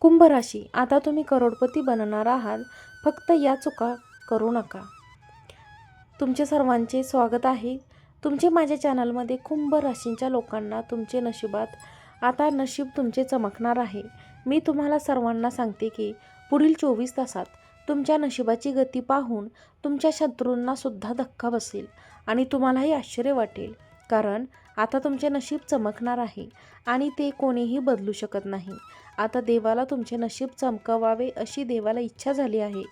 कुंभ राशी आता तुम्ही करोडपती बनणार आहात. फक्त या चुका करू नका. तुमचे सर्वांचे स्वागत आहे. तुमचे माझ्या चॅनलमध्ये कुंभ राशींच्या लोकांना तुमचे नशिबात आता नशीब तुमचे चमकणार आहे. मी तुम्हाला सर्वांना सांगते की पुढील चोवीस तासात तुमच्या नशिबाची गती पाहून तुमच्या शत्रूंनासुद्धा धक्का बसेल आणि तुम्हालाही आश्चर्य वाटेल. कारण आता तुमचे नशीब चमकणार आहे आणि ते कोणीही बदलू शकत नाही. आता देवाला तुमचे नशीब चमकवावे अशी देवाला इच्छा झाली आहे.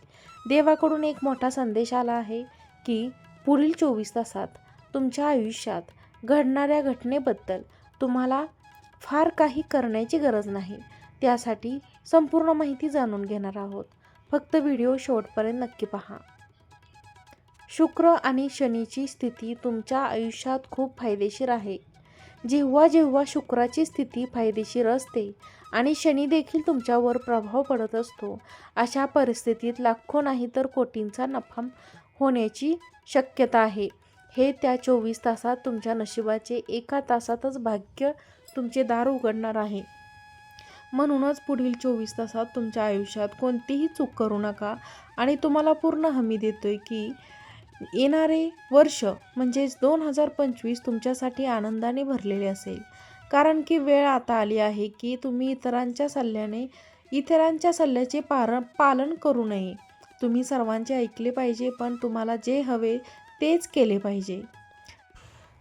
देवाकडून एक मोठा संदेश आला आहे की पुढील चोवीस तासात तुमच्या आयुष्यात घडणाऱ्या घटनेबद्दल तुम्हाला फार काही करण्याची गरज नाही. त्यासाठी संपूर्ण माहिती जाणून घेणार आहोत. फक्त व्हिडिओ शेवटपर्यंत नक्की पहा. शुक्र आणि शनीची स्थिती तुमच्या आयुष्यात खूप फायदेशीर आहे. जेव्हा जेव्हा शुक्राची स्थिती फायदेशीर असते आणि शनी देखील तुमच्यावर प्रभाव पडत असतो अशा परिस्थितीत लाखो नाही तर कोटींचा नफा होण्याची शक्यता आहे. हे त्या चोवीस तासात तुमच्या नशिबाचे एका तासातच भाग्य तुमचे दार उघडणार आहे. म्हणूनच पुढील चोवीस तासात तुमच्या आयुष्यात कोणतीही चूक करू नका आणि तुम्हाला पूर्ण हमी देतोय की येणारे वर्ष म्हणजेच दोन हजार पंचवीस तुमच्यासाठी आनंदाने भरलेले असेल. कारण की वेळ आता आली आहे की तुम्ही इतरांच्या सल्ल्याने इतरांच्या सल्ल्याचे पार पालन करू नये. तुम्ही सर्वांचे ऐकले पाहिजे पण तुम्हाला जे हवे तेच केले पाहिजे.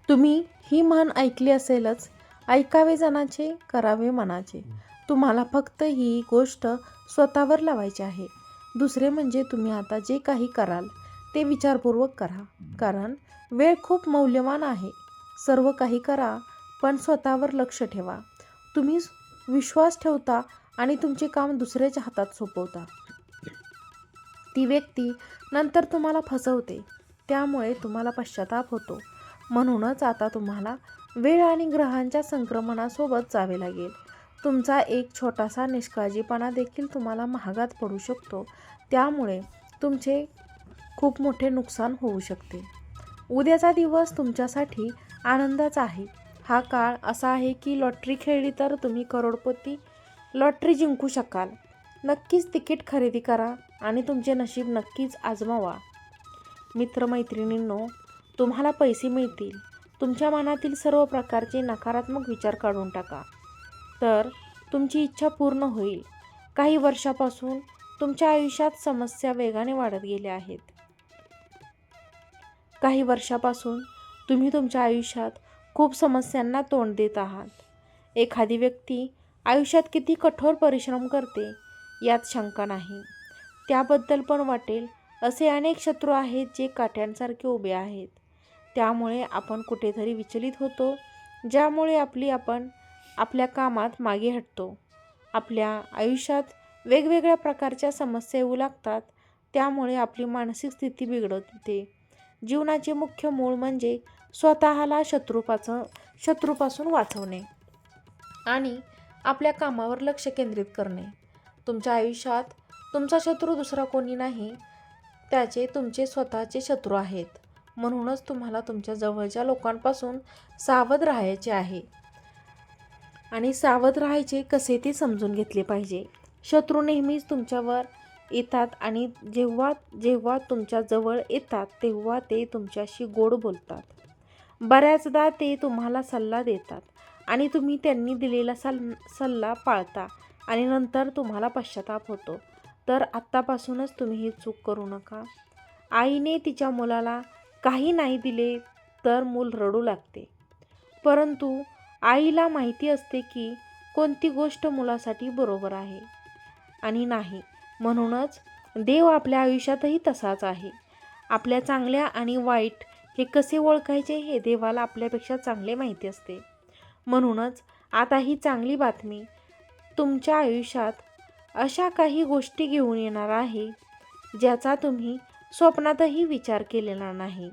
तुम्ही ही म्हण ऐकली असेलच ऐकावे जनाचे करावे मनाचे. तुम्हाला फक्त ही गोष्ट स्वतःवर लावायची आहे. दुसरे म्हणजे तुम्ही आता जे काही कराल ते विचारपूर्वक करा. कारण वेळ खूप मौल्यवान आहे. सर्व काही करा पण स्वतःवर लक्ष ठेवा. तुम्ही विश्वास ठेवता आणि तुमचे काम दुसऱ्याच्या हातात सोपवता. ती व्यक्ती नंतर तुम्हाला फसवते. त्यामुळे तुम्हाला पश्चाताप होतो. म्हणूनच आता तुम्हाला वेळ आणि ग्रहांच्या संक्रमणासोबत जावे लागेल. तुमचा एक छोटासा निष्काळजीपणा देखील तुम्हाला महागात पडू शकतो. त्यामुळे तुमचे खूप मोठे नुकसान होऊ शकते. उद्याचा दिवस तुमच्यासाठी आनंदाचा आहे. हा काळ असा आहे की लॉटरी खेळली तर तुम्ही करोडपती लॉटरी जिंकू शकाल. नक्कीच तिकीट खरेदी करा आणि तुमचे नशीब नक्कीच आजमावा. मित्रमैत्रिणींनो तुम्हाला पैसे मिळतील. तुमच्या मनातील सर्व प्रकारचे नकारात्मक विचार काढून टाका. तर तुमची इच्छा पूर्ण होईल. काही वर्षापासून तुमच्या आयुष्यात समस्या वेगाने वाढत गेल्या आहेत. काही वर्षापासून तुम्ही तुमच्या आयुष्यात खूप समस्यांना तोंड देत आहात. एखादी व्यक्ती आयुष्यात किती कठोर परिश्रम करते यात शंका नाही. त्याबद्दल पण वाटेल असे अनेक शत्रू आहेत जे काट्यांसारखे उभे आहेत. त्यामुळे आपण कुठेतरी विचलित होतो ज्यामुळे आपली आपण आपल्या कामात मागे हटतो. आपल्या आयुष्यात वेगवेगळ्या प्रकारच्या समस्या येऊ लागतात त्यामुळे आपली मानसिक स्थिती बिघडते. जीवनाचे मुख्य मूळ म्हणजे स्वतःला शत्रूपासून शत्रूपासून वाचवणे आणि आपल्या कामावर लक्ष केंद्रित करणे. तुमच्या आयुष्यात तुमचा शत्रू दुसरा कोणी नाही त्याचे तुमचे स्वतःचे शत्रू आहेत. म्हणूनच तुम्हाला तुमच्या जवळच्या लोकांपासून सावध राहायचे आहे. आणि सावध राहायचे कसे ते समजून घेतले पाहिजे. शत्रू नेहमीच तुमच्यावर येतात आणि जेव्हा जेव्हा तुमच्याजवळ येतात तेव्हा ते तुमच्याशी गोड बोलतात. बऱ्याचदा ते तुम्हाला सल्ला देतात आणि तुम्ही त्यांनी दिलेला सल सल्ला पाळता आणि नंतर तुम्हाला पश्चाताप होतो. तर आत्तापासूनच तुम्ही ही चूक करू नका. आईने तिच्या मुलाला काही नाही दिले तर मूल रडू लागते. परंतु आईला माहिती असते की कोणती गोष्ट मुलासाठी बरोबर आहे आणि नाही. म्हणूनच देव आपल्या आयुष्यातही तसाच आहे. आपल्या चांगल्या आणि वाईट हे कसे ओळखायचे हे देवाला आपल्यापेक्षा चांगले माहिती असते. म्हणूनच आता ही चांगली बातमी तुमच्या आयुष्यात अशा काही गोष्टी घेऊन येणार आहे ज्याचा तुम्ही स्वप्नातही विचार केलेला नाही.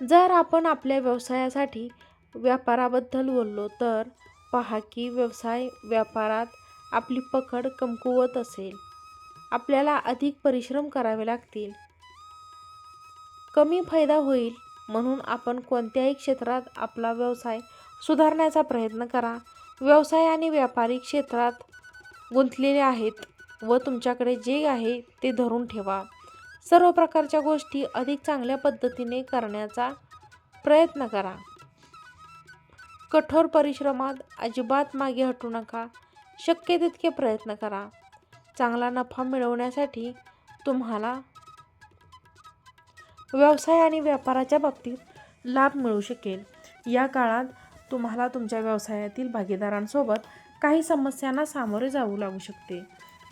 जर आपण आपल्या व्यवसायासाठी व्यापाराबद्दल बोललो तर पहा की व्यवसाय व्यापारात आपली पकड कमकुवत असेल. आपल्याला अधिक परिश्रम करावे लागतील. कमी फायदा होईल म्हणून आपण कोणत्याही क्षेत्रात आपला व्यवसाय सुधारण्याचा प्रयत्न करा. व्यवसाय आणि व्यापारी क्षेत्रात गुंतलेले आहेत व तुमच्याकडे जे आहे ते धरून ठेवा. सर्व प्रकारच्या गोष्टी अधिक चांगल्या पद्धतीने करण्याचा प्रयत्न करा. कठोर परिश्रमात अजिबात मागे हटू नका. शक्य तितके प्रयत्न करा. चांगला नफा मिळवण्यासाठी तुम्हाला व्यवसाय आणि व्यापाराच्या बाबतीत लाभ मिळू शकेल. या काळात तुम्हाला तुमच्या व्यवसायातील भागीदारांसोबत काही समस्यांना सामोरे जाऊ लागू शकते.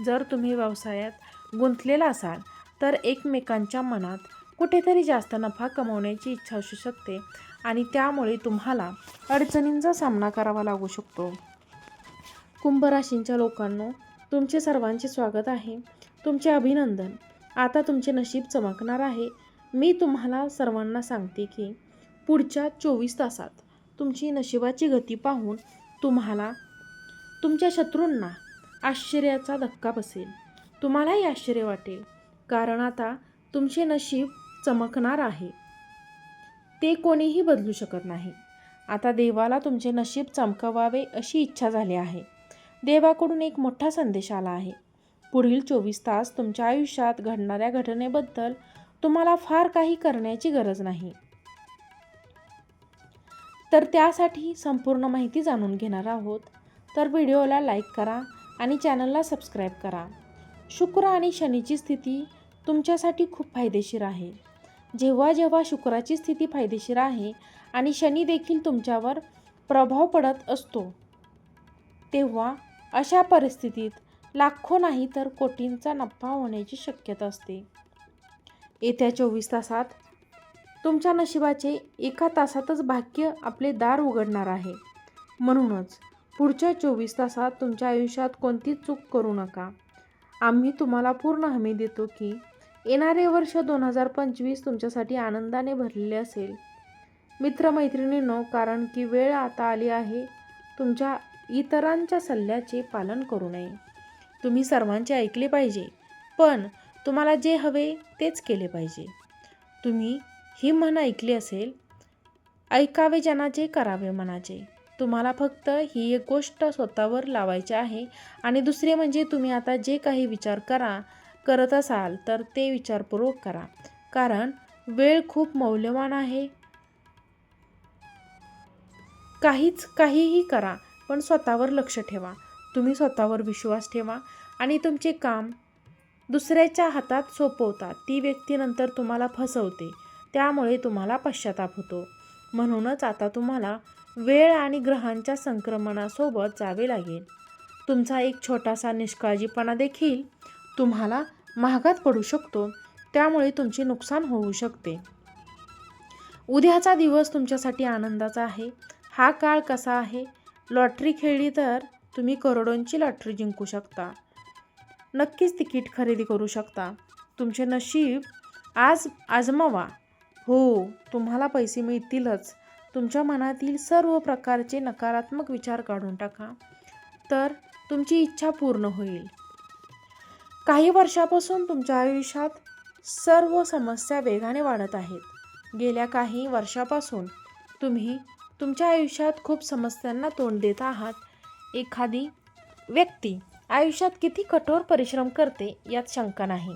जर तुम्ही व्यवसायात गुंतलेला असाल तर एकमेकांच्या मनात कुठेतरी जास्त नफा कमवण्याची इच्छा असू शकते आणि त्यामुळे तुम्हाला अडचणींचा सामना करावा लागू शकतो. कुंभ राशींच्या लोकांनो तुमचे सर्वांचे स्वागत आहे. तुमचे अभिनंदन. आता तुमचे नशीब चमकणार आहे. मी तुम्हाला सर्वांना सांगते की पुढच्या चोवीस तासात तुमची नशिबाची गती पाहून तुम्हाला तुमच्या शत्रूंना आश्चर्याचा धक्का बसेल. तुम्हालाही आश्चर्य वाटेल. कारण आता तुमचे नशीब चमकणार आहे. ते कोणीही बदलू शकत नाही. आता देवाला तुमचे नशीब चमकवावे अशी इच्छा झाली आहे. देवाकडून एक मोठा संदेश आला आहे. पुढील चोवीस तास तुमच्या आयुष्यात घडणाऱ्या घटनेबद्दल तुम्हाला फार काही करण्याची गरज नाही. तर त्यासाठी संपूर्ण माहिती जाणून घेणार आहोत. तर व्हिडिओला लाईक करा आणि चॅनलला सबस्क्राईब करा. शुक्र आणि शनीची स्थिती तुमच्यासाठी खूप फायदेशीर आहे. जेव्हा जेव्हा शुक्राची स्थिती फायदेशीर आहे आणि शनी देखील तुमच्यावर प्रभाव पडत असतो तेव्हा अशा परिस्थितीत लाखो नाही तर कोटींचा नफा होण्याची शक्यता असते. येत्या चोवीस तासात तुमच्या नशिबाचे एका तासातच भाग्य आपले दार उघडणार आहे. म्हणूनच पुढच्या चोवीस तासात तुमच्या आयुष्यात कोणतीच चूक करू नका. आम्ही तुम्हाला पूर्ण हमी देतो की येणारे वर्ष दोन हजार पंचवीस तुमच्यासाठी आनंदाने भरलेले असेल. मित्रमैत्रिणींनो कारण की वेळ आता आली आहे तुमच्या इतरांच्या सल्ल्याचे पालन करू नये. तुम्ही सर्वांचे ऐकले पाहिजे पण तुम्हाला जे हवे तेच केले पाहिजे. तुम्ही ही म्हण ऐकली असेल ऐकावे जनाचे करावे मनाचे. तुम्हाला फक्त ही एक गोष्ट स्वतःवर लावायची आहे आणि दुसरे म्हणजे तुम्ही आता जे काही विचार करा करत असाल तर ते विचारपूर्वक करा. कारण वेळ खूप मौल्यवान आहे. काहीच काहीही करा पण स्वतःवर लक्ष ठेवा. तुम्ही स्वतःवर विश्वास ठेवा आणि तुमचे काम दुसऱ्याच्या हातात सोपवता. ती व्यक्ती नंतर तुम्हाला फसवते. त्यामुळे तुम्हाला पश्चाताप होतो. म्हणूनच आता तुम्हाला वेळ आणि ग्रहांच्या संक्रमणासोबत जावे लागेल. तुमचा एक छोटासा निष्काळजीपणा देखील तुम्हाला महागात पडू शकतो. त्यामुळे तुमचे नुकसान होऊ शकते. उद्याचा दिवस तुमच्यासाठी आनंदाचा आहे. हा काळ कसा आहे? लॉटरी खेळली तर तुम्ही करोडोंची लॉटरी जिंकू शकता. नक्कीच तिकीट खरेदी करू शकता. तुमचे नशीब आज आजमावा. हो तुम्हाला पैसे मिळतीलच. तुमच्या मनातील सर्व प्रकारचे नकारात्मक विचार काढून टाका. तर तुमची इच्छा पूर्ण होईल. काही वर्षापासून तुमच्या आयुष्यात सर्व समस्या वेगाने वाढत आहेत. गेल्या काही वर्षापासून तुम्ही तुमच्या आयुष्यात खूप समस्यांना तोंड देत आहात. एखादी व्यक्ती आयुष्यात किती कठोर परिश्रम करते यात शंका नाही.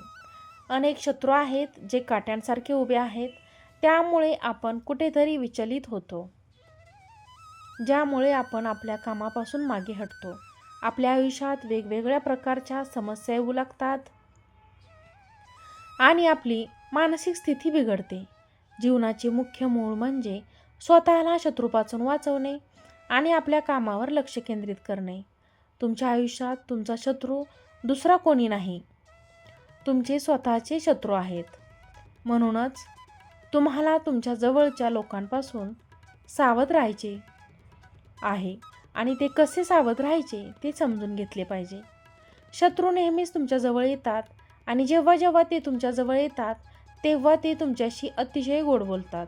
अनेक शत्रू आहेत जे काट्यांसारखे उभे आहेत. त्यामुळे आपण कुठेतरी विचलित होतो. ज्यामुळे आपण आपल्या कामापासून मागे हटतो. आपल्या आयुष्यात वेगवेगळ्या प्रकारच्या समस्या येऊ लागतात. आणि आपली मानसिक स्थिती बिघडते. जीवनाचे मुख्य मूळ म्हणजे स्वतःला शत्रूपासून वाचवणे आणि आपल्या कामावर लक्ष केंद्रित करणे. तुमच्या आयुष्यात तुमचा शत्रू दुसरा कोणी नाही. तुमचे स्वतःचे शत्रू आहेत. म्हणूनच तुम्हाला तुमच्या जवळच्या लोकांपासून सावध राहायचे आहे आणि ते कसे सावध राहायचे ते समजून घेतले पाहिजे. शत्रू नेहमीच तुमच्याजवळ येतात आणि जेव्हा जेव्हा ते तुमच्याजवळ येतात तेव्हा ते तुमच्याशी अतिशय गोड बोलतात.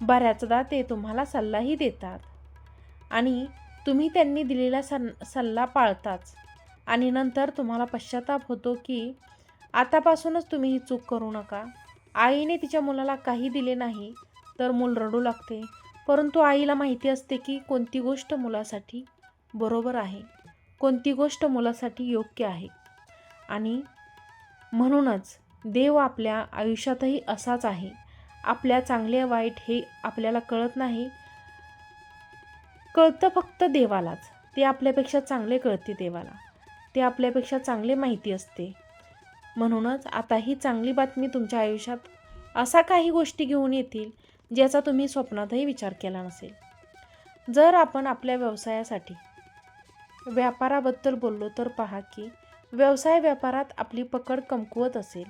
बऱ्याचदा ते तुम्हाला सल्लाही देतात. आणि तुम्ही त्यांनी दिलेला सन सल्ला पाळताच. आणि नंतर तुम्हाला पश्चाताप होतो की आतापासूनच तुम्ही ही चूक करू नका. आईने तिच्या मुलाला काही दिले नाही तर मूल रडू लागते. परंतु आईला माहिती असते की कोणती गोष्ट मुलासाठी बरोबर आहे कोणती गोष्ट मुलासाठी योग्य आहे. आणि म्हणूनच देव आपल्या आयुष्यातही असाच आहे. आपल्या चांगले वाईट हे आपल्याला कळत नाही. कळतं फक्त देवालाच. ते आपल्यापेक्षा चांगले कळते देवाला. ते आपल्यापेक्षा चांगले माहिती असते. म्हणूनच आता ही चांगली बातमी तुमच्या आयुष्यात असा काही गोष्टी घेऊन येतील ज्याचा तुम्ही स्वप्नातही विचार केला नसेल. जर आपण आपल्या व्यवसायासाठी व्यापाराबद्दल बोललो तर पहा की व्यवसाय व्यापारात आपली पकड कमकुवत असेल.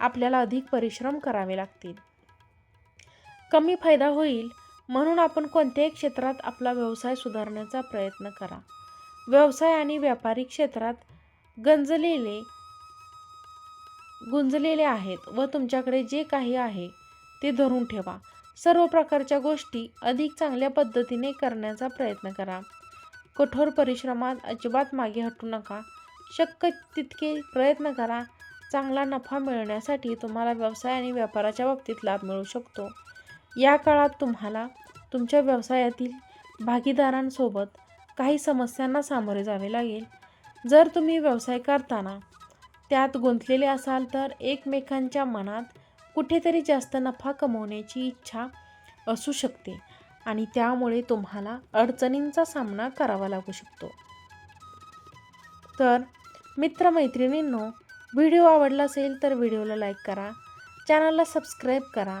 आपल्याला अधिक परिश्रम करावे लागतील. कमी फायदा होईल म्हणून आपण कोणत्याही क्षेत्रात आपला व्यवसाय सुधारण्याचा प्रयत्न करा. व्यवसाय आणि व्यापारी क्षेत्रात गंजलेले गुंजलेले आहेत व तुमच्याकडे जे काही आहे ते धरून ठेवा. सर्व प्रकारच्या गोष्टी अधिक चांगल्या पद्धतीने करण्याचा प्रयत्न करा. कठोर परिश्रमात अजिबात मागे हटू नका. शक्य तितके प्रयत्न करा. चांगला नफा मिळण्यासाठी तुम्हाला व्यवसाय आणि व्यापाराच्या बाबतीत लाभ मिळू शकतो. या काळात तुम्हाला तुमच्या व्यवसायातील भागीदारांसोबत काही समस्यांना सामोरे जावे लागेल. जर तुम्ही व्यवसाय करताना त्यात गुंतलेले असाल तर एकमेकांच्या मनात कुठेतरी जास्त नफा कमवण्याची इच्छा असू शकते आणि त्यामुळे तुम्हाला अडचणींचा सामना करावा लागू शकतो. तर मित्रमैत्रिणींनो व्हिडिओ आवडला असेल तर व्हिडिओला लाईक करा चॅनलला सबस्क्राईब करा